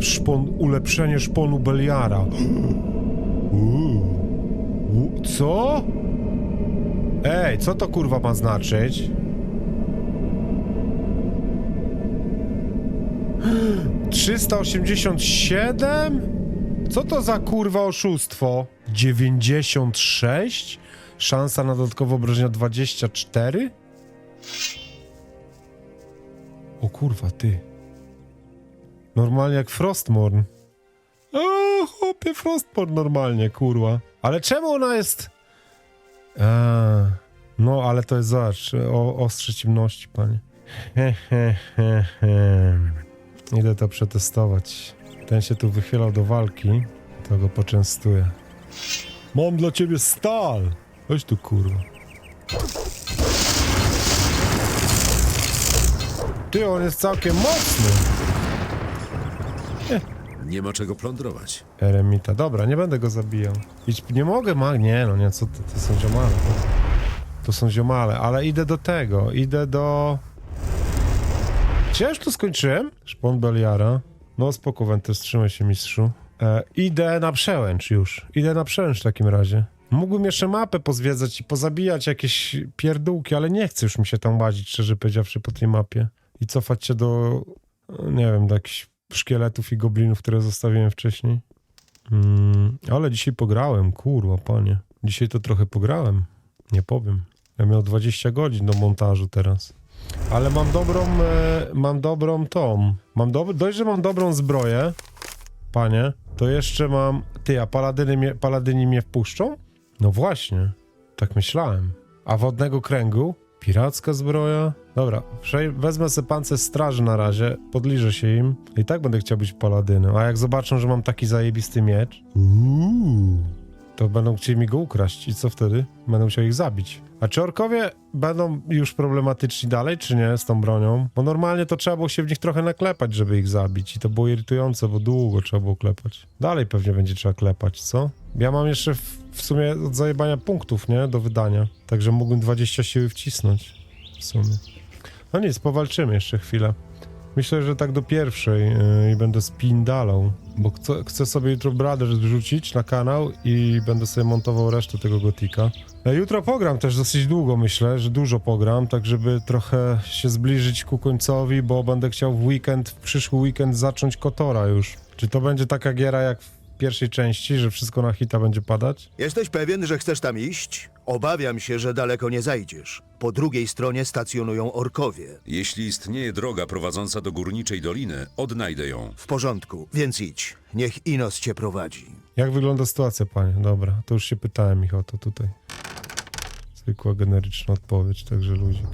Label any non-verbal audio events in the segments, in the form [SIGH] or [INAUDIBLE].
Szpon, ulepszenie szponu Beliara. Co? Ej, co to kurwa ma znaczyć? Trzysta osiemdziesiąt siedem? Co to za kurwa oszustwo? 96? Szansa na dodatkowe obrażenia 24? O kurwa, ty. Normalnie jak Frostmorn. O, chłopie, Frostmorn normalnie, kurwa. Ale czemu ona jest... A, no, ale to jest, zobacz, o, ostrze ciemności, panie. [LAUGHS] Idę to przetestować. Ten się tu wychylał do walki, to go poczęstuję. Mam dla ciebie stal! Chodź tu, kurwa. Ty, on jest całkiem mocny. Nie ma czego plądrować. Eremita. Dobra, nie będę go zabijał. Idź, nie mogę, ma... Nie, no nie, co to, to są ziomale. To, to są ziomale, ale idę do tego. Idę do... Czy już tu skończyłem? Szpon Beliara. No spoko, Wentes, trzymaj się, mistrzu. E, idę na przełęcz już. Idę na przełęcz w takim razie. Mógłbym jeszcze mapę pozwiedzać i pozabijać jakieś pierdółki, ale nie chcę już mi się tam łazić, szczerze powiedziawszy, po tej mapie. I cofać się do, nie wiem, do jakichś szkieletów i goblinów, które zostawiłem wcześniej. Mm, ale dzisiaj pograłem, kurwa, panie. Dzisiaj to trochę pograłem. Nie powiem. Ja miał 20 godzin do montażu teraz. Ale mam dobrą, e, mam dobrą tą. Mam dob dość, że mam dobrą zbroję, panie, to jeszcze mam... Ty, a paladyny mnie, paladyni mnie wpuszczą? No właśnie, tak myślałem. A wodnego kręgu? Piracka zbroja? Dobra, wezmę sobie pancerz straży na razie, podliżę się im. I tak będę chciał być paladynem. A jak zobaczą, że mam taki zajebisty miecz, uuu, to będą chcieli mi go ukraść. I co wtedy? Będę musiał ich zabić. A czy orkowie będą już problematyczni dalej, czy nie, z tą bronią? Bo normalnie to trzeba było się w nich trochę naklepać, żeby ich zabić. I to było irytujące, bo długo trzeba było klepać. Dalej pewnie będzie trzeba klepać, co? Ja mam jeszcze w, w sumie od zajebania punktów, nie? Do wydania. Także mógłbym 20 siły wcisnąć. W sumie. No nic, powalczymy jeszcze chwilę. Myślę, że tak do pierwszej yy, i będę spindalał, bo chcę, chcę sobie jutro Brothers wrzucić na kanał i będę sobie montował resztę tego gotika. E, Jutro pogram też dosyć długo, myślę, że dużo pogram, tak żeby trochę się zbliżyć ku końcowi, bo będę chciał w weekend, w przyszły weekend zacząć Kotora już. Czy to będzie taka giera jak pierwszej części, że wszystko na hita będzie padać? Jesteś pewien, że chcesz tam iść? Obawiam się, że daleko nie zajdziesz. Po drugiej stronie stacjonują orkowie. Jeśli istnieje droga prowadząca do górniczej doliny, odnajdę ją. W porządku, więc idź. Niech Inos cię prowadzi. Jak wygląda sytuacja, panie? Dobra, to już się pytałem ich o to tutaj. Zwykła generyczna odpowiedź, także luzik.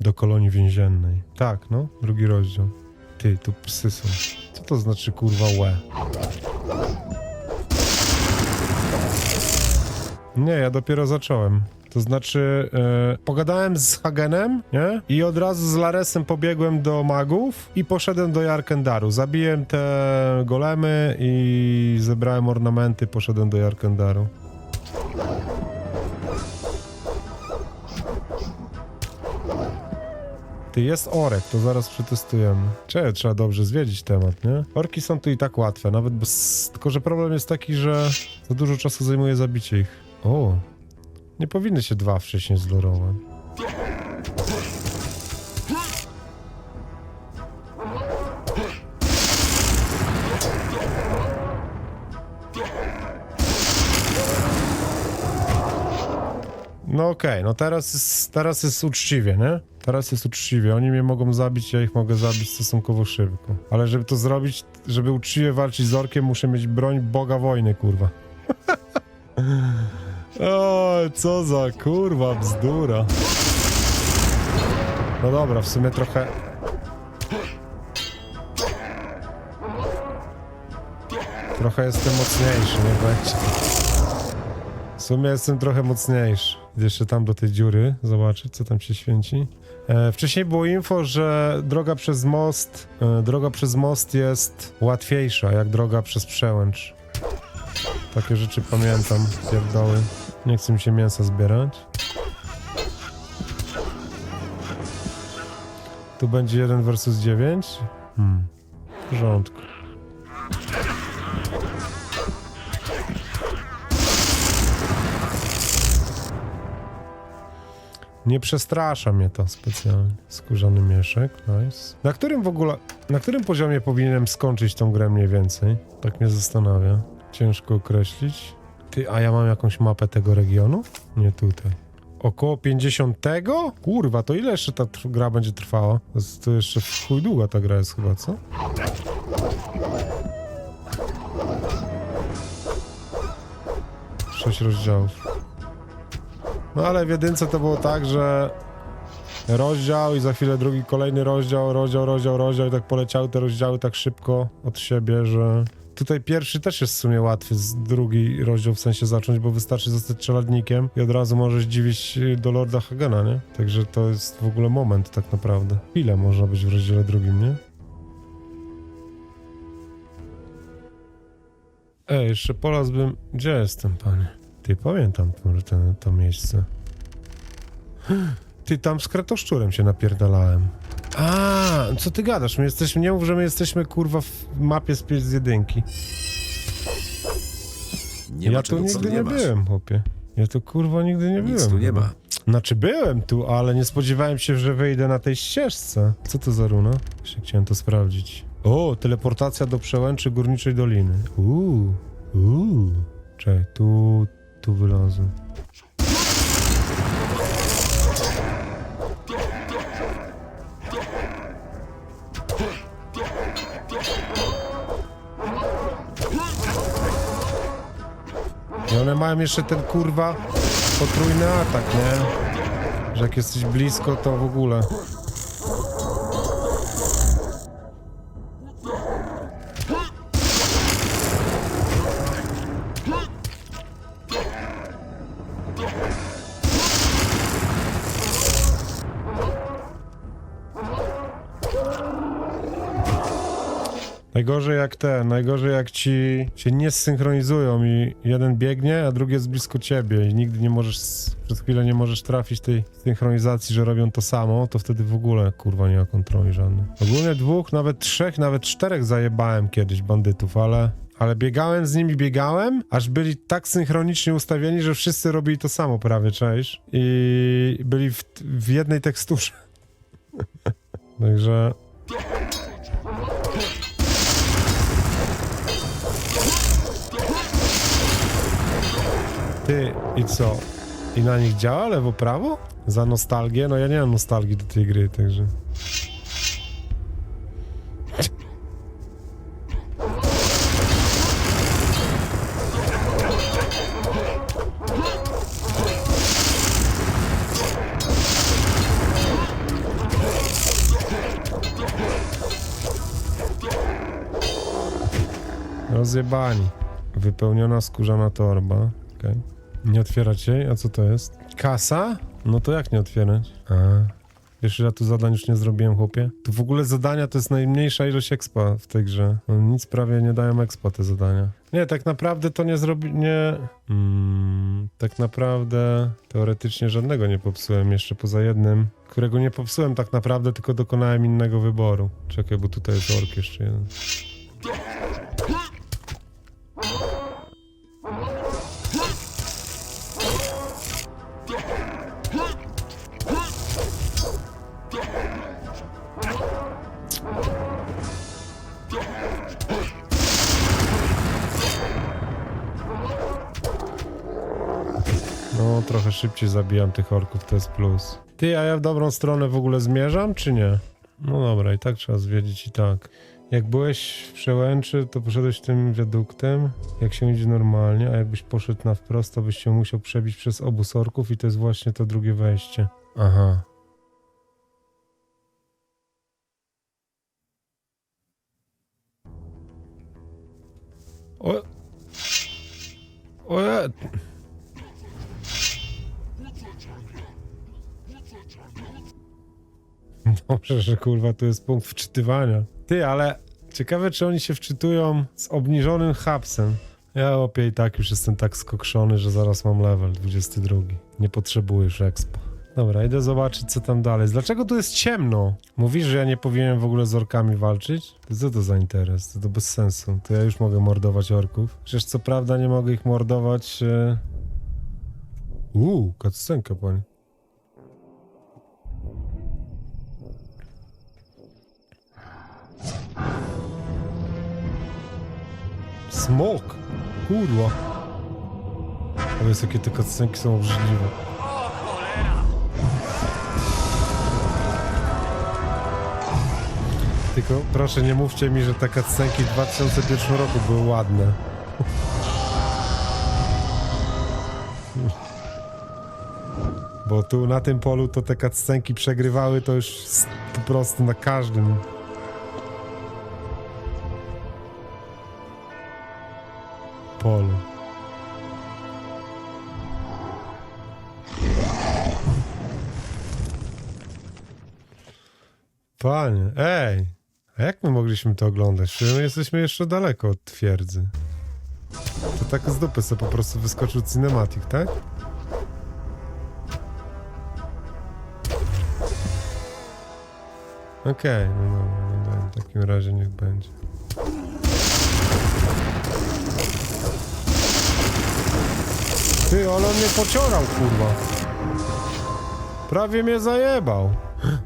Do kolonii więziennej. Tak, no, drugi rozdział. Ty, tu psy są. Co to znaczy kurwa łe? Nie, ja dopiero zacząłem. To znaczy, e, pogadałem z Hagenem, nie? I od razu z Laresem pobiegłem do magów i poszedłem do Jarkendaru. Zabiłem te golemy i zebrałem ornamenty, poszedłem do Jarkendaru. Ty, jest orek, to zaraz przetestujemy. Cze, trzeba dobrze zwiedzić temat, nie? Orki są tu i tak łatwe, nawet bez... Tylko, że problem jest taki, że za dużo czasu zajmuje zabicie ich. O, nie powinny się dwa wcześniej zlorować. No okej, no teraz jest, teraz jest uczciwie, nie? Teraz jest uczciwie. Oni mnie mogą zabić, ja ich mogę zabić stosunkowo szybko. Ale żeby to zrobić, żeby uczciwie walczyć z orkiem, muszę mieć broń Boga wojny, kurwa. [LAUGHS] O, co za kurwa bzdura. No dobra, w sumie trochę... Trochę jestem mocniejszy, nie będzie. W sumie jestem trochę mocniejszy. Jeszcze tam do tej dziury, zobaczyć co tam się święci. E, wcześniej było info, że droga przez most, e, droga przez most jest łatwiejsza, jak droga przez przełęcz. Takie rzeczy pamiętam, pierdoły. Nie chcę mi się mięsa zbierać. Tu będzie 1 versus 9? Hmm. W porządku. Nie przestrasza mnie to specjalnie. Skórzany mieszek, nice. Na którym w ogóle, na którym poziomie powinienem skończyć tą grę mniej więcej? Tak mnie zastanawia. Ciężko określić. Ty, a ja mam jakąś mapę tego regionu? Nie tutaj. Około 50? Kurwa, to ile jeszcze ta gra będzie trwała? To, jest- to jeszcze chuj długa ta gra jest chyba, co? Sześć rozdziałów. No ale w jedynce to było tak, że rozdział i za chwilę drugi, kolejny rozdział, rozdział, rozdział, rozdział i tak poleciały te rozdziały tak szybko od siebie, że tutaj pierwszy też jest w sumie łatwy, z drugi rozdział w sensie zacząć, bo wystarczy zostać czeladnikiem i od razu możesz dziwić y, do Lorda Hagena, nie? Także to jest w ogóle moment tak naprawdę. Ile można być w rozdziale drugim, nie? Ej, jeszcze polazłbym... Gdzie jestem, panie? Ty, pamiętam może ten, to miejsce. [GASPS] Ty, tam z kratoszczurem się napierdalałem. A, co ty gadasz? My jesteśmy, nie mów, że my jesteśmy, kurwa, w mapie z, z jedynki. Nie ma ja czego tu co nigdy nie nie byłem, chłopie. Ja tu, kurwa, nigdy nie Nic byłem. tu nie ma. Znaczy, byłem tu, ale nie spodziewałem się, że wyjdę na tej ścieżce. Co to za runa? Jeszcze chciałem to sprawdzić. O, teleportacja do przełęczy Górniczej Doliny. Uuu, uuu. Czekaj, tu, tu wylazłem. I one mają jeszcze ten kurwa potrójny atak, nie? Że jak jesteś blisko, to w ogóle. Jak te, najgorzej jak ci się nie zsynchronizują i jeden biegnie, a drugi jest blisko ciebie i nigdy nie możesz, przez chwilę nie możesz trafić tej synchronizacji, że robią to samo, to wtedy w ogóle kurwa nie ma kontroli żadnej. Ogólnie dwóch, nawet trzech, nawet czterech zajebałem kiedyś bandytów, ale... Ale biegałem z nimi, biegałem, aż byli tak synchronicznie ustawieni, że wszyscy robili to samo prawie, cześć. I byli w, w jednej teksturze. [LAUGHS] Także... Ty, i co? I na nich działa lewo-prawo? Za nostalgię? No ja nie mam nostalgii do tej gry, także... Rozjebani. Wypełniona skórzana torba. Okej. Nie otwierać jej? A co to jest? Kasa? No to jak nie otwierać? A. Wiesz, ja tu zadań już nie zrobiłem, chłopie? Tu w ogóle zadania to jest najmniejsza ilość expa w tej grze. No, nic prawie nie dają expa te zadania. Nie, tak naprawdę to nie zrobi... nie... Mm, tak naprawdę teoretycznie żadnego nie popsułem jeszcze poza jednym, którego nie popsułem tak naprawdę, tylko dokonałem innego wyboru. Czekaj, bo tutaj jest ork jeszcze jeden. Szybciej zabijam tych orków, to jest plus. Ty, a ja w dobrą stronę w ogóle zmierzam, czy nie? No dobra, i tak trzeba zwiedzić i tak. Jak byłeś w przełęczy, to poszedłeś tym wiaduktem, jak się idzie normalnie, a jakbyś poszedł na wprost, to byś się musiał przebić przez obóz orków i to jest właśnie to drugie wejście. Aha. O... O... [LAUGHS] Dobrze, że kurwa tu jest punkt wczytywania. Ty, ale ciekawe, czy oni się wczytują z obniżonym hapsem. Ja opie i tak już jestem tak skokszony, że zaraz mam level 22. Nie potrzebuję już expo. Dobra, idę zobaczyć, co tam dalej. Dlaczego tu jest ciemno? Mówisz, że ja nie powinienem w ogóle z orkami walczyć? Co to za interes? To, to bez sensu. To ja już mogę mordować orków. Przecież co prawda nie mogę ich mordować... E... Uuu, cutscenka, panie. Smok! Kurwa. O jest jakie te cutscenki są obrzydliwe. Tylko proszę nie mówcie mi, że te cutscenki w 2001 roku były ładne. Bo tu na tym polu to te cutscenki przegrywały to już po prostu na każdym. Polu. Panie, ej! A jak my mogliśmy to oglądać? Przecież my jesteśmy jeszcze daleko od twierdzy. To tak z dupy sobie po prostu wyskoczył cinematic, tak? Okej, no dobra, no dobra, w takim razie niech będzie. Ty, ale on mnie pociorał, kurwa. Prawie mnie zajebał.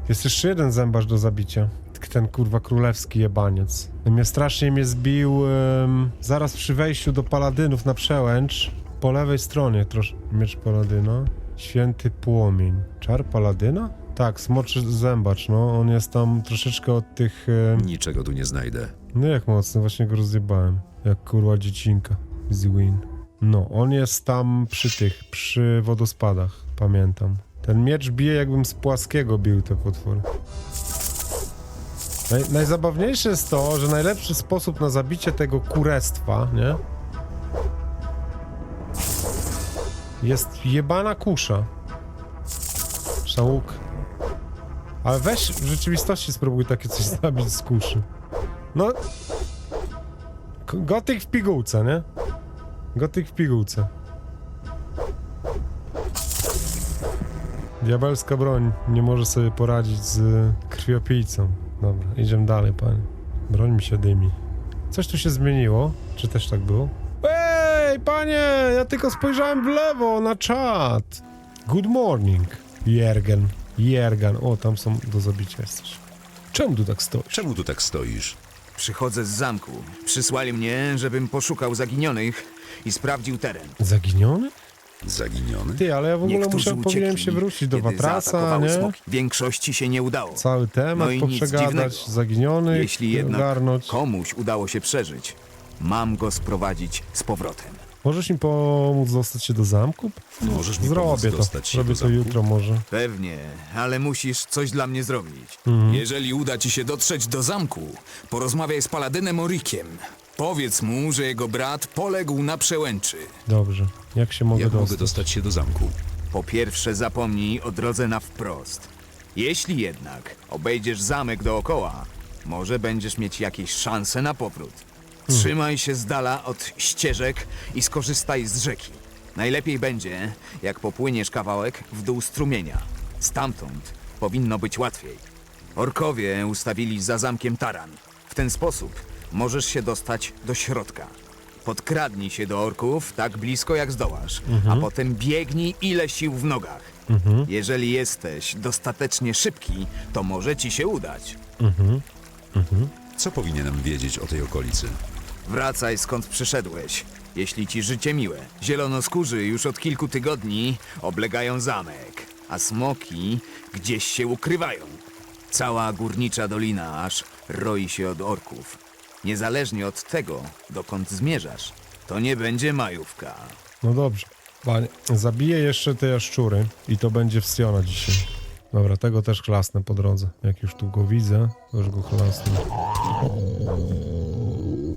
Jest jeszcze jeden zębarz do zabicia. Ten kurwa królewski jebaniec. Mnie strasznie mnie zbił em, zaraz przy wejściu do paladynów na przełęcz. Po lewej stronie trosz... miecz paladyna. Święty płomień. Czar paladyna? Tak, smoczy zębacz, no. On jest tam troszeczkę od tych... em, Niczego tu nie znajdę. no jak mocno, właśnie go rozjebałem. Jak kurwa dziecinka z Win. No, on jest tam przy tych, przy wodospadach, pamiętam. Ten miecz bije jakbym z płaskiego bił te potwory. Naj, najzabawniejsze jest to, że najlepszy sposób na zabicie tego kurestwa, nie? Jest jebana kusza. Szałuk. Ale weź w rzeczywistości spróbuj takie coś [LAUGHS] zabić z kuszy. No. Gotyk w pigułce, nie? Gotyk w pigułce. Diabelska broń nie może sobie poradzić z krwiopijcą. Dobra, idziemy dalej, panie. Broń mi się dymi. Coś tu się zmieniło? Czy też tak było? Ej, panie! Ja tylko spojrzałem w lewo na czat. Good morning, Jergen. Jergan. O, tam są do zabicia jesteś. Czemu tu tak stoisz? Czemu tu tak stoisz? Przychodzę z zamku. Przysłali mnie, żebym poszukał zaginionych i sprawdził teren. Zaginiony? Zaginiony? Ty, ale ja w ogóle Niektórzy muszę, powinienem się wrócić do kiedy Watrasa, zaatakowały nie? smoki. Większości się nie udało. Cały temat No i nic poprzegadać, dziwnego. zaginionych, Jeśli jednak ogarnąć. komuś udało się przeżyć, mam go sprowadzić z powrotem. Możesz mi pomóc dostać się do zamku? Możesz mi pomóc Zrobię to. dostać się Zrobię do to zamku? jutro może. Pewnie, ale musisz coś dla mnie zrobić. Mhm. Jeżeli uda ci się dotrzeć do zamku, porozmawiaj z paladynem Orikiem. Powiedz mu, że jego brat poległ na przełęczy. Dobrze. Jak się mogę Jak dostać? mogę dostać się do zamku? Po pierwsze zapomnij o drodze na wprost. Jeśli jednak obejdziesz zamek dookoła, może będziesz mieć jakieś szanse na powrót. Trzymaj się z dala od ścieżek i skorzystaj z rzeki. Najlepiej będzie, jak popłyniesz kawałek w dół strumienia. Stamtąd powinno być łatwiej. Orkowie ustawili za zamkiem taran. W ten sposób możesz się dostać do środka. Podkradnij się do orków tak blisko jak zdołasz, a potem biegnij ile sił w nogach. Jeżeli jesteś dostatecznie szybki, to może ci się udać. Co powinienem wiedzieć o tej okolicy? Wracaj skąd przyszedłeś, jeśli ci życie miłe. Zielonoskórzy już od kilku tygodni oblegają zamek, a smoki gdzieś się ukrywają. Cała górnicza dolina aż roi się od orków. Niezależnie od tego, dokąd zmierzasz, to nie będzie majówka. No dobrze. Panie, zabiję jeszcze te jaszczury i to będzie wsjona dzisiaj. Dobra, tego też chlasnę po drodze. Jak już tu go widzę, to już go chlasnę.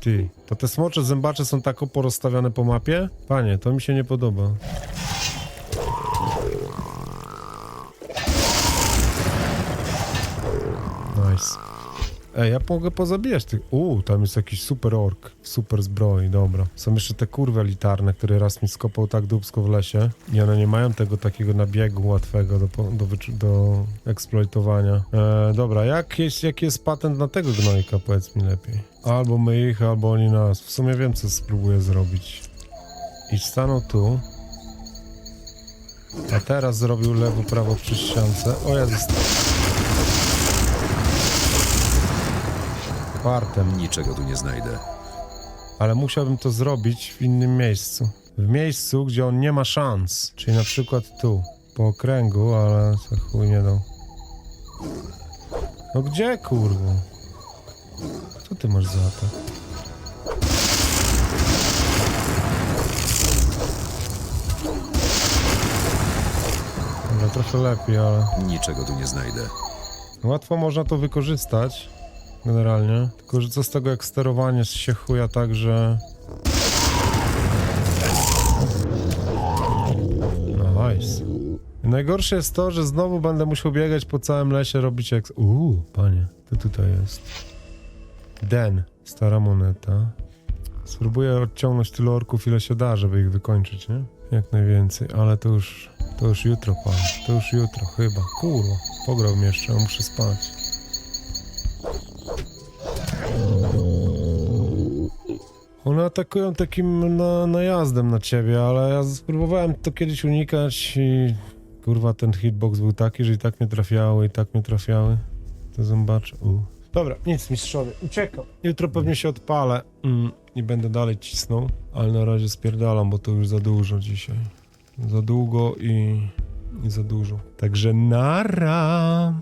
Ty, to te smocze zębacze są tak porozstawiane po mapie? Panie, to mi się nie podoba. Nice. Ej, ja mogę pozabijać tych... Uuu, tam jest jakiś super ork super zbroi, dobra. Są jeszcze te kurwy elitarne, które raz mi skopał tak dubsko w lesie i one nie mają tego takiego nabiegu łatwego do, do, do eksploitowania. E, dobra, jak jest, jaki jest patent na tego gnojka, powiedz mi lepiej. Albo my ich, albo oni nas. W sumie wiem, co spróbuję zrobić. I stanął tu. A teraz zrobił lewo, prawo przy ściance. O Jezus. Partem. Niczego tu nie znajdę. ale musiałbym to zrobić w innym miejscu. W miejscu, gdzie on nie ma szans. Czyli na przykład tu, po okręgu, ale to chuj nie dał. No gdzie, kurwa? Co ty masz za atak? Dobra, trochę lepiej, ale... Niczego tu nie znajdę. Łatwo można to wykorzystać, generalnie. Tylko, że co z tego, jak sterowanie się chuja tak, że... No, nice. Najgorsze jest to, że znowu będę musiał biegać po całym lesie, robić jak... Uuu, panie, to tutaj jest. Den, stara moneta. Spróbuję odciągnąć tyle orków, ile się da, żeby ich wykończyć, nie? Jak najwięcej, ale to już... To już jutro, pan. To już jutro, chyba. Kurwa, pograł jeszcze, muszę spać. One atakują takim na, najazdem na ciebie, ale ja spróbowałem to kiedyś unikać i kurwa ten hitbox był taki, że i tak mnie trafiały, i tak mnie trafiały. To zobaczę. U. Dobra, nic mistrzowie, uciekam. Jutro pewnie się odpalę mm, i będę dalej cisnął, ale na razie spierdalam, bo to już za dużo dzisiaj. Za długo i, i za dużo. Także nara.